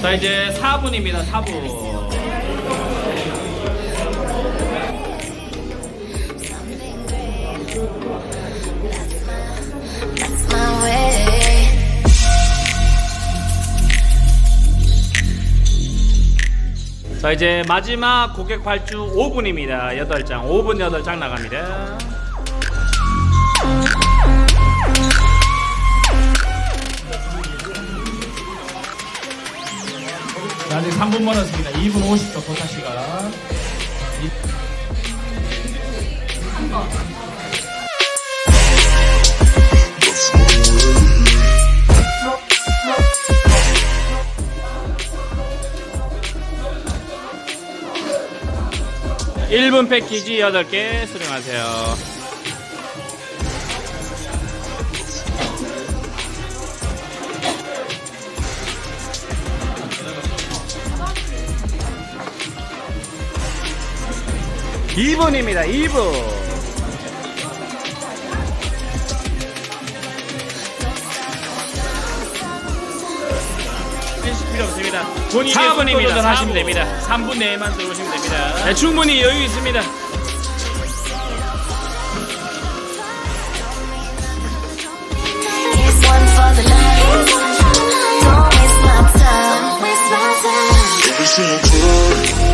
자 이제 4분입니다 4분 자 이제 마지막 고객 발주 5분입니다. 8장 5분 8장 나갑니다. 자, 아직 3분 멀었습니다. 2분 50초 도착 시간 일분 패키지 8개 수령하세요. 이분입니다 2분. 없습니다. 본인의 4분입니다. 하시면 됩니다. 3분 내에만 들어오시면 됩니다. 네, 충분히 여유 있습니다. Here's one for the night. Don't waste my time.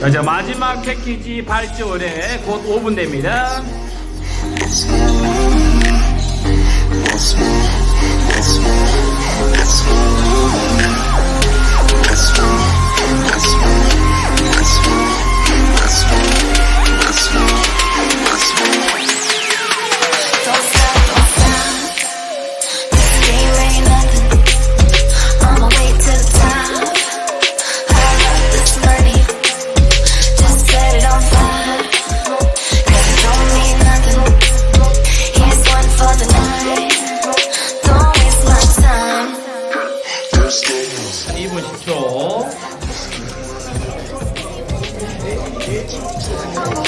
자, 마지막 패키지 올해 곧 5분 됩니다. Oh,